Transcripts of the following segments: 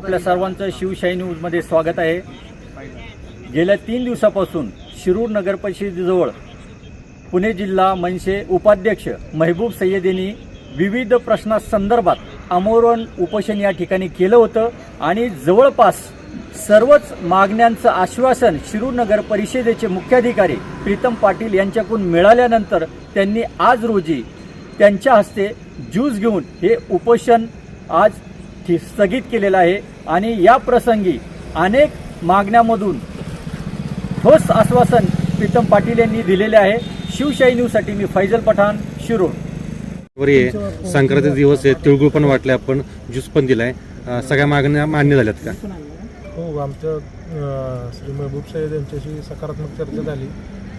आपल्या सर्वांचं शिवशाही न्यूजमध्ये स्वागत आहे. गेल्या तीन दिवसापासून शिरूर नगर परिषदेजवळ पुणे जिल्हा मनसे उपाध्यक्ष महबूब सय्यद यांनी विविध प्रश्नासंदर्भात आमोरण उपोषण या ठिकाणी केलं होतं आणि जवळपास सर्वच मागण्यांचं आश्वासन शिरूर नगर परिषदेचे मुख्याधिकारी प्रीतम पाटील यांच्याकडून मिळाल्यानंतर त्यांनी आज रोजी त्यांच्या हस्ते ज्यूस घेऊन हे उपोषण आज स्थगित केलेलं आहे आणि या प्रसंगी अनेक मागण्यामधून ठोस आश्वासन प्रीतम पाटील यांनी दिलेले आहे. शिवशाही न्यूजसाठी मी फैजल पठाण शिरूर बरी आहे संक्रांती दिवस आहे तिळगुळ पण वाटले आपण ज्यूस पण दिलाय. सगळ्या मागण्या मान्य झाल्यात का? हो आमच्या श्री महबूब साहेब यांच्याशी सकारात्मक चर्चा झाली.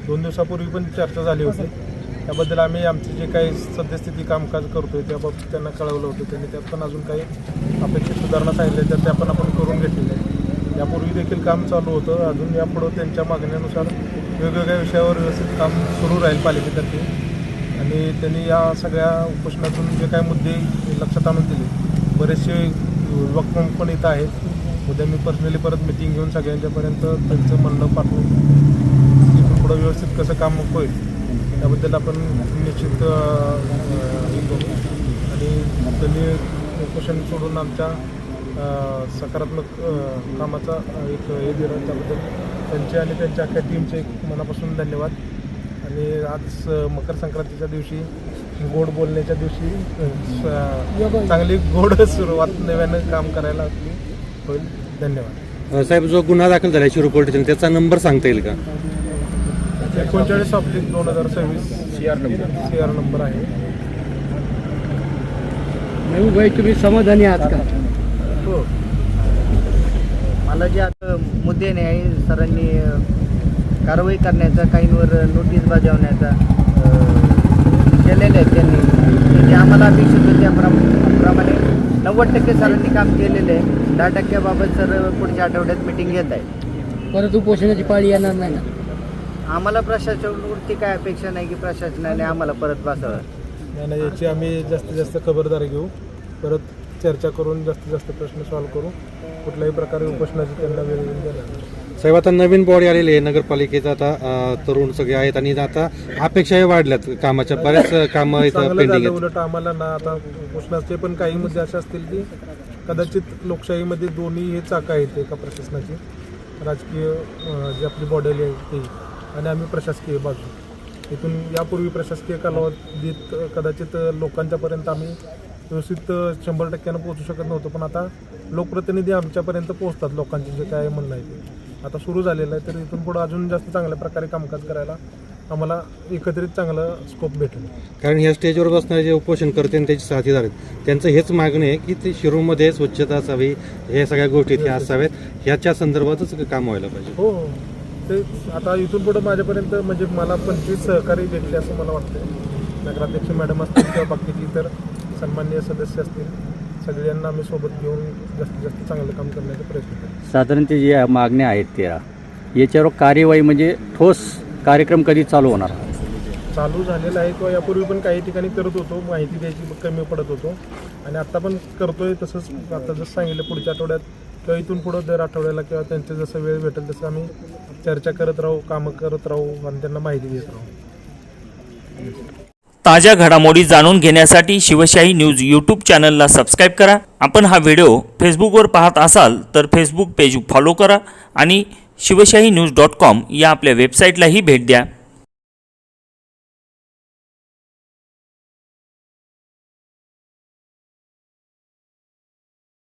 दोन दिवसापूर्वी पण चर्चा झाली होती. त्याबद्दल आम्ही आमची जे काही सद्यस्थिती कामकाज करतो आहे त्याबाबतीत त्यांना कळवलं होतं. त्यांनी त्यात पण अजून काही अपेक्षित सुधारणा सांगितल्या तर त्या पण आपण करून घेतलेल्या आहेत. यापूर्वी देखील काम चालू होतं. अजून यापुढं त्यांच्या मागण्यानुसार वेगवेगळ्या विषयावर व्यवस्थित काम सुरू राहील पालिकेतर्फे. आणि त्यांनी या सगळ्या उपोषणातून जे काही मुद्दे लक्षात आणून दिले बरेचसे युवक पण इथं आहेत. उद्या मी पर्सनली परत मिटिंग घेऊन सगळ्यांच्यापर्यंत त्यांचं म्हणणं पाठवून पुढं व्यवस्थित कसं काम होईल त्याबद्दल आपण निश्चित आणि त्यांनी उपोषण सोडून आमच्या सकारात्मक कामाचा एक हे दिलं त्याबद्दल. त्यांचे आणि त्यांच्या अख्ख्या टीमचे एक मनापासून धन्यवाद. आणि आज मकर संक्रांतीच्या दिवशी गोड बोलण्याच्या दिवशी चांगली गोड सुरुवात नव्यानं काम करायला होईल. धन्यवाद. साहेब जो गुन्हा दाखल झाला शिरू त्याचा नंबर सांगता येईल का? एकोणचाळीस ऑब्लिक दोन हजार सव्वीस C R number C R number आहे. महबूब भाई तुम्ही समाधानी आहात का? हो. मला जे आता मुद्दे नाही सरांनी कारवाई करण्याचा काहींवर नोटीस बजावण्याचा केलेले आहेत त्यांनी. ते जे आम्हाला अपेक्षित होते त्याप्रमा- प्रमाणे नव्वद टक्के सरांनी काम केलेलं आहे. दहा टक्क्याबाबत सर पुढच्या आठवड्यात मिटिंग घेत आहे परत उपोषणाची पाळी येणार नाही ना? आम्हाला प्रशासनावरती काय अपेक्षा नाही की प्रशासनाने आम्हाला परत बसावं? आणि याची आम्ही जास्तीत जास्त खबरदारी घेऊ. परत चर्चा करून जास्तीत जास्त प्रश्न सॉल्व्ह करू. कुठल्याही प्रकारे उपोषणाची त्यांना वेळ येऊन देणार नाही. साहेब आता नवीन बॉडी आलेली आहे नगरपालिकेचा. आता अं, तरुण सगळे आहेत आणि आता अपेक्षाही वाढल्यात कामाच्या. बऱ्याच कामं इथं चांगलं पेंडिंग झालं आहेत. उलट आम्हाला ना आता उपोषणाचे पण काही मुद्दे असे असतील की कदाचित लोकशाहीमध्ये दोन्ही हे चाकं आहेत एका प्रशासनाची. राजकीय अं, जी आपली बॉडी आहे ती. आणि आम्ही प्रशासकीय बाजू. इथून यापूर्वी प्रशासकीय कालावधीत कदाचित लोकांच्यापर्यंत आम्ही व्यवस्थित शंभर टक्क्यानं पोहोचू शकत नव्हतो पण आता लोकप्रतिनिधी आमच्यापर्यंत पोहोचतात लोकांचे जे काय म्हणणं आहे ते. आता सुरू झालेलं आहे तर इथून पुढं अजून जास्त चांगल्या प्रकारे कामकाज करायला आम्हाला एकत्रित चांगलं स्कोप भेटेल. कारण ह्या स्टेजवर बसणारे जे उपोषण करते आणि त्याचे साथीदार आहेत त्यांचं हेच मागणं आहे की ते शिरूरमध्ये स्वच्छता असावी हे सगळ्या गोष्टी इथे असाव्यात ह्याच्या संदर्भातच काम व्हायला पाहिजे. हो हो. ते आता इथून पुढं माझ्यापर्यंत म्हणजे मला पंचवीस सहकारी भेटले असं मला वाटतं नगराध्यक्ष मॅडम असतील किंवा बाकीची इतर सन्माननीय सदस्य असतील सगळ्यांना आम्ही सोबत घेऊन जास्तीत जास्त चांगलं काम करण्याचा प्रयत्न करू. साधारण ते ज्या मागण्या आहेत त्या याच्यावर कार्यवाही म्हणजे ठोस कार्यक्रम कधी चालू होणार? चालू झालेलं आहे किंवा यापूर्वी पण काही ठिकाणी करत होतो माहिती द्यायची कमी पडत होतो. आणि आता पण करतोय तसंच आता जसं सांगितलं पुढच्या आठवड्यात किंवा इथून पुढं दर आठवड्याला किंवा त्यांचं जसं वेळ भेटेल तसं आम्ही चर्चा करत राहू कामं करत राहू आणि त्यांना माहिती देत राहू. ताज्या घडामोडी जाणून घेण्यासाठी शिवशाही न्यूज यूट्यूब चॅनलला सबस्क्राईब करा. आपण हा व्हिडिओ फेसबुकवर पाहत असाल तर फेसबुक पेज फॉलो करा आणि शिवशाही न्यूज डॉट कॉम या आपल्या वेबसाईटलाही भेट द्या.